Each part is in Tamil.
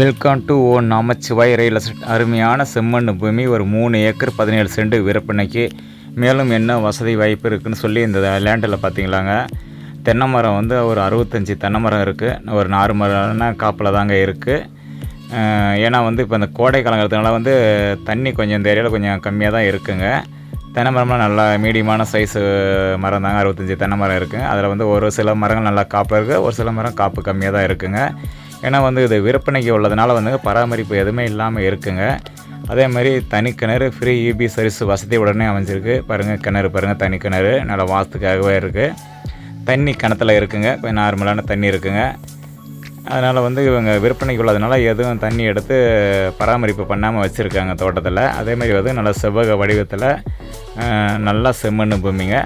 Welcome to O Namashivay real estate அருமையான செம்மண் பூமி ஒரு மூணு ஏக்கர் பதினேழு சென்ட் விற்பனைக்கு மேலும் என்ன வசதி வாய்ப்பு இருக்குதுன்னு சொல்லி இந்த லேண்டில் பார்த்தீங்களாங்க தென்னை மரம் வந்து ஒரு அறுபத்தஞ்சி தென்னை மரம் இருக்குது ஒரு நார்மலான காப்பில் தாங்க இருக்குது ஏன்னா வந்து இப்போ இந்த கோடை காலங்கிறதுனால வந்து தண்ணி கொஞ்சம் இந்த ஏரியாவில் கொஞ்சம் கம்மியாக தான் இருக்குங்க. தென்னை மரம்லாம் நல்லா மீடியமான சைஸு மரம் தாங்க. அறுபத்தஞ்சி தென்னை மரம் இருக்குங்க அதில் வந்து ஒரு சில மரங்கள் நல்லா காப்பு இருக்குது ஒரு சில மரம் காப்பு கம்மியாக தான் இருக்குங்க. ஏன்னா வந்து இது விற்பனைக்கு உள்ளதுனால வந்து பராமரிப்பு எதுவுமே இல்லாமல் இருக்குங்க. அதே மாதிரி தனி கிணறு ஃப்ரீ இபி சர்வீஸ் வசதி உடனே அமைஞ்சிருக்கு. பாருங்கள் கிணறு பாருங்கள் தனி கிணறு. நல்லா வாசத்துக்காகவே இருக்குது தண்ணி கிணத்துல இருக்குங்க. கொஞ்சம் நார்மலான தண்ணி இருக்குங்க. அதனால் வந்து இவங்க விற்பனைக்கு உள்ளதுனால எதுவும் தண்ணி எடுத்து பராமரிப்பு பண்ணாமல் வச்சுருக்காங்க தோட்டத்தில். அதேமாதிரி வந்து நல்ல செவ்வக வடிவத்தில் நல்லா செம்மண் பூமிங்க.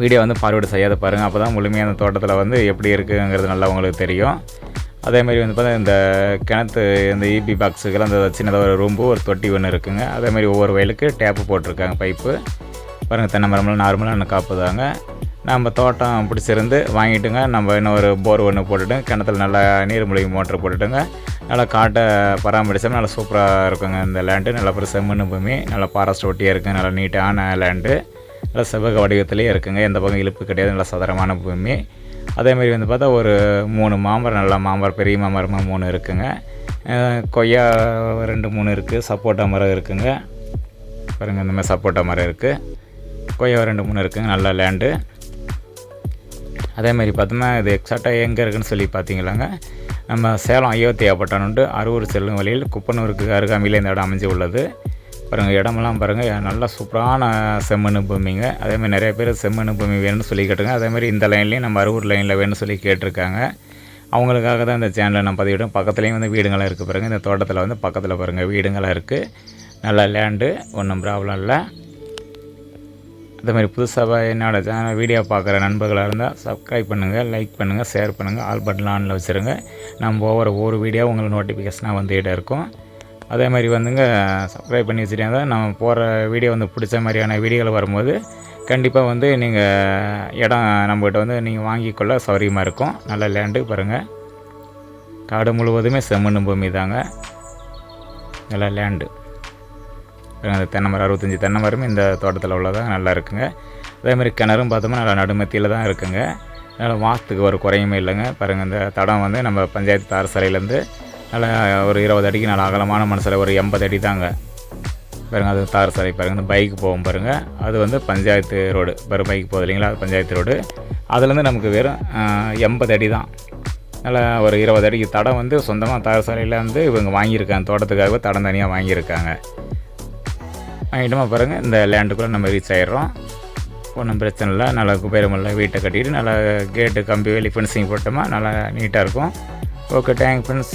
வீடியோ வந்து ஃபார்வேர்டு செய்யாத பாருங்கள் அப்போ தான் முழுமையாக அந்த தோட்டத்தில் வந்து எப்படி இருக்குங்கிறது நல்லா உங்களுக்கு தெரியும். அதேமாதிரி வந்து பார்த்தா இந்த கிணத்து இந்த இபி பாக்ஸுக்கெல்லாம் அந்த சின்னதாக ஒரு ரூம்பு ஒரு தொட்டி ஒன்று இருக்குங்க. அதேமாதிரி ஒவ்வொரு வயலுக்கு டேப்பு போட்டிருக்காங்க பைப்பு பாருங்கள் தென்னை மரம்லாம் நார்மலாக காப்பு தாங்க நம்ம தோட்டம் பிடிச்சிருந்து வாங்கிட்டுங்க. நம்ம இன்னும் ஒரு போர் ஒன்று போட்டுட்டு கிணத்துல நல்லா நீர்மூழ்கி மோட்டர் போட்டுட்டுங்க. நல்லா காட்டை பராமரிச்சோம் நல்லா சூப்பராக இருக்குங்க. இந்த லேண்டு நல்லா அப்புறம் செம்மண்ணு பூமி நல்லா ஃபாரஸ்ட் ஒட்டியாக இருக்குங்க நல்லா நீட்டான லேண்டு நல்லா செவ்வக வடிவத்திலே இருக்குங்க. எந்த பக்கம் இழுப்பு கிடையாது. நல்லா சதுரமான பூமி. அதேமாதிரி வந்து பார்த்தா ஒரு மூணு மாமரம் நல்லா மாமரம் பெரிய மாமரமாக மூணு இருக்குங்க. கொய்யா ரெண்டு மூணு இருக்குது சப்போட்டா மரம் இருக்குங்க. பாருங்கள் இந்த மாதிரி சப்போட்டா மரம் இருக்குது கொய்யா ரெண்டு மூணு இருக்குங்க. நல்ல லேண்டு அதேமாதிரி பார்த்தோம்னா இது எக்ஸாக்டாக எங்கே இருக்குன்னு சொல்லி பார்த்தீங்களாங்க. நம்ம சேலம் அயோத்தியா பட்டணம்ட்டு அரூர் செல்லும் வழியில் குப்பனூருக்கு அருகாமையில் இந்த இடம் அமைஞ்சு உள்ளது. பாருங்கள் இடமெல்லாம் பாருங்கள் நல்லா சூப்பரான செம்மண் பூமிங்க அதேமாதிரி நிறைய பேர் செம்மண் பூமி வேணும்னு சொல்லி கேட்டுருங்க அதேமாதிரி இந்த லைன்லேயும் நம்ம அரூர் லைனில் வேணும்னு சொல்லி கேட்டிருக்காங்க. அவங்களுக்காக தான் இந்த சேனலை நான் பதிவிடும் பக்கத்துலேயும் வந்து வீடுங்களாம் இருக்குது பாருங்கள் இந்த தோட்டத்தில் வந்து பக்கத்தில் பாருங்கள் வீடுங்களாம் இருக்குது நல்ல லேண்டு ஒன்றும் ப்ராப்ளம் இல்லை. அதேமாதிரி புதுசாக என்னோட சேனல் வீடியோ பார்க்குற நண்பர்களாக இருந்தால் சப்ஸ்கிரைப் பண்ணுங்கள் லைக் பண்ணுங்கள் ஷேர் பண்ணுங்கள் ஆல் பட்டன் ஆனில் வச்சுருங்க. நம்ம ஒவ்வொரு ஒரு வீடியோ உங்களுக்கு நோட்டிஃபிகேஷனாக வந்துகிட்டே இருக்கும். அதே மாதிரி வந்துங்க சப்ஸ்கிரைப் பண்ணி வச்சுட்டீங்க நம்ம போகிற வீடியோ வந்து பிடிச்ச மாதிரியான வீடியோகள் வரும்போது கண்டிப்பாக வந்து நீங்கள் இடம் நம்மகிட்ட வந்து நீங்கள் வாங்கிக்கொள்ள சௌகரியமாக இருக்கும். நல்ல லேண்டு பாருங்கள் காடு முழுவதுமே செம்மண் பூமி தாங்க. நல்ல லேண்டு அந்த தென்னை மரம் அறுபத்தஞ்சி தென்னை மரமும் இந்த தோட்டத்தில் உள்ளதாக நல்லா இருக்குங்க. அதே மாதிரி கிணறும் பார்த்தோம்னா நல்லா நடுமத்தியில் தான் இருக்குங்க. அதனால் வாஸ்துக்கு ஒரு குறையுமே இல்லைங்க. பாருங்கள் இந்த தடம் வந்து நம்ம பஞ்சாயத்து தார் சாலையிலேருந்து நல்லா ஒரு இருபது அடிக்கு நல்லா அகலமான மனசில் ஒரு எண்பது அடி தாங்க. பாருங்கள் அது தார் சாலை பாருங்கள் இந்த பைக் போகும் பாருங்கள் அது வந்து பஞ்சாயத்து ரோடு பாரு பைக் போகுது இல்லைங்களா? பஞ்சாயத்து ரோடு. அதுலேருந்து நமக்கு வெறும் எண்பது அடி தான். நல்லா ஒரு இருபது அடிக்கு தடம் வந்து சொந்தமாக தார் சாலையில் வந்து இவங்க வாங்கியிருக்காங்க. தோட்டத்துக்காகவே தடம் தனியாக வாங்கியிருக்காங்க. வாங்கிட்டோமா பாருங்கள் இந்த லேண்டுக்குள்ளே நம்ம ரீச் ஆகிடுறோம் ஒன்றும் பிரச்சனை இல்லை. நல்லா குபேரமில்ல வீட்டை கட்டிட்டு நல்லா கேட்டு கம்பி வேலி ஃபென்சிங் போட்டோமா நல்லா நீட்டாக இருக்கும். Okay thank friends